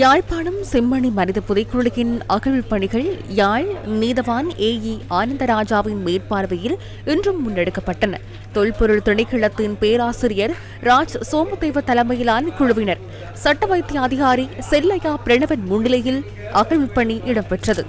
யாழ்ப்பாணம் செம்மணி மனித புதைக்குழுவின் அகழ்வு பணிகள் யாழ் நீதவான் ஏஇ ஆனந்தராஜாவின் மேற்பார்வையில் இன்றும் முன்னெடுக்கப்பட்டன. தொல்பொருள் திணைக்களத்தின் பேராசிரியர் ராஜ் சோமதேவ தலைமையிலான குழுவினர். சட்ட வைத்திய அதிகாரி செல்லையா பிரணவன் முன்னிலையில் அகழ்வு பணி இடம்பெற்றது.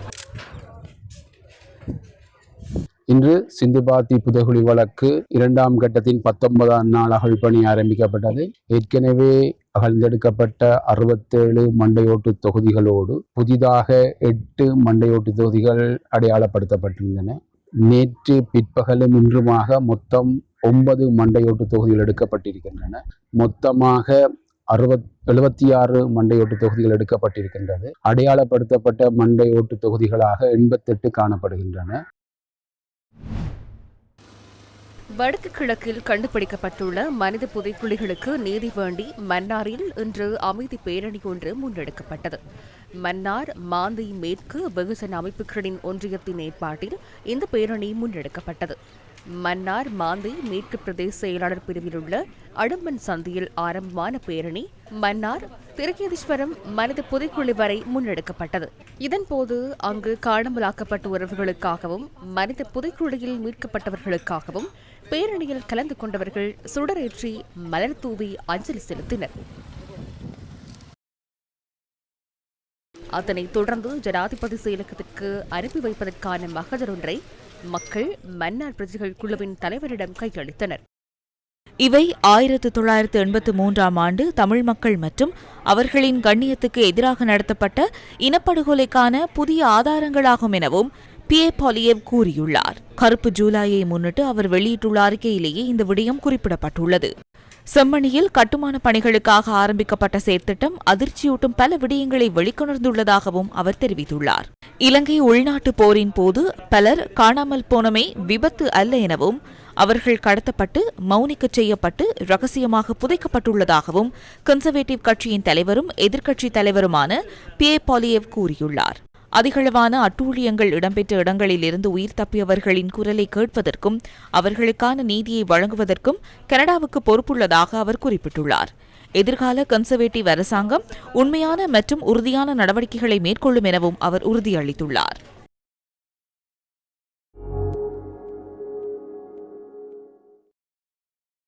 இன்று சிந்துபாத்தி புதைகுழி வழக்கு இரண்டாம் கட்டத்தின் பத்தொன்பதாம் நாள் அகழ்பணி ஆரம்பிக்கப்பட்டது. ஏற்கனவே அகழ்ந்தெடுக்கப்பட்ட அறுபத்தேழு மண்டையோட்டு தொகுதிகளோடு புதிதாக எட்டு மண்டையோட்டு தொகுதிகள் அடையாளப்படுத்தப்பட்டிருந்தன. நேற்று பிற்பகலும் இன்றுமாக மொத்தம் ஒன்பது மண்டையோட்டு தொகுதிகள் எடுக்கப்பட்டிருக்கின்றன. மொத்தமாக அறுபத் எழுபத்தி ஆறு மண்டையோட்டு தொகுதிகள் எடுக்கப்பட்டிருக்கின்றது. அடையாளப்படுத்தப்பட்ட மண்டையோட்டு தொகுதிகளாக எண்பத்தெட்டு காணப்படுகின்றன. வடக்கு கிழக்கில் கண்டுபிடிக்கப்பட்டுள்ள மனித புதைக்குழிகளுக்கு நீதி வேண்டி மன்னாரில் இன்று அமைதி பேரணி ஒன்று முன்னெடுக்கப்பட்டது. மன்னார் மாந்தி மேற்கு வெகுஜன அமைப்புகளின் ஒன்றியத்தின் ஏற்பாட்டில் இந்த பேரணி முன்னெடுக்கப்பட்டது. மன்னார் மாந்தி மேற்கு பிரதேச செயலாளர் பிரிவில் உள்ள அடும்பன் சந்தியில் ஆரம்பமான பேரணி மன்னார் திருக்கேதீஸ்வரம் மனித புதைக்குழி வரை முன்னெடுக்கப்பட்டது. இதன்போது அங்கு காணாமலாக்கப்பட்ட உறவுகளுக்காகவும் மனித புதைக்குழியில் மீட்கப்பட்டவர்களுக்காகவும் பேரணியில் கலந்து கொண்டவர்கள் சுடரேற்றி மலர் தூவி அஞ்சலி செலுத்தினர். அதனைத் தொடர்ந்து ஜனாதிபதி செயலகத்திற்கு அனுப்பி வைப்பதற்கான மகஜர் ஒன்றை மக்கள் மன்னார் பிரஜைகள் குழுவின் தலைவரிடம் கையளித்தனர். இவை ஆயிரத்து தொள்ளாயிரத்து எண்பத்து மூன்றாம் ஆண்டு தமிழ் மக்கள் மற்றும் அவர்களின் கண்ணியத்துக்கு எதிராக நடத்தப்பட்ட இனப்படுகொலைக்கான புதிய ஆதாரங்களாகும் எனவும் பியே பாலியேவ் கூறியுள்ளார். கருப்பு ஜூலையை முன்னிட்டு அவர் வெளியிட்டுள்ள அறிக்கையிலேயே இந்த விடயம் குறிப்பிடப்பட்டுள்ளது. செம்மணியில் கட்டுமான பணிகளுக்காக ஆரம்பிக்கப்பட்ட செயற்திட்டம் அதிர்ச்சியூட்டும் பல விடயங்களை வெளிக்கொணர்ந்துள்ளதாகவும் அவர் தெரிவித்துள்ளார். இலங்கை உள்நாட்டு போரின் போது பலர் காணாமல் போனமை விபத்து அல்ல எனவும் அவர்கள் கடத்தப்பட்டு மௌனிக்கச் செய்யப்பட்டு ரகசியமாக புதைக்கப்பட்டுள்ளதாகவும் கன்சர்வேட்டிவ் கட்சியின் தலைவரும் எதிர்க்கட்சித் தலைவருமான பியே பாலியேவ் கூறியுள்ளார். அதிகளவான அட்டூழியங்கள் இடம்பெற்ற இடங்களில் இருந்து உயிர் தப்பியவர்களின் குரலை கேட்பதற்கும் அவர்களுக்கான நீதியை வழங்குவதற்கும் கனடாவுக்கு பொறுப்புள்ளதாக அவர் குறிப்பிட்டுள்ளார். எதிர்கால கன்சர்வேட்டிவ் அரசாங்கம் உண்மையான மற்றும் உறுதியான நடவடிக்கைகளை மேற்கொள்ளும் எனவும் அவர் உறுதியளித்துள்ளார்.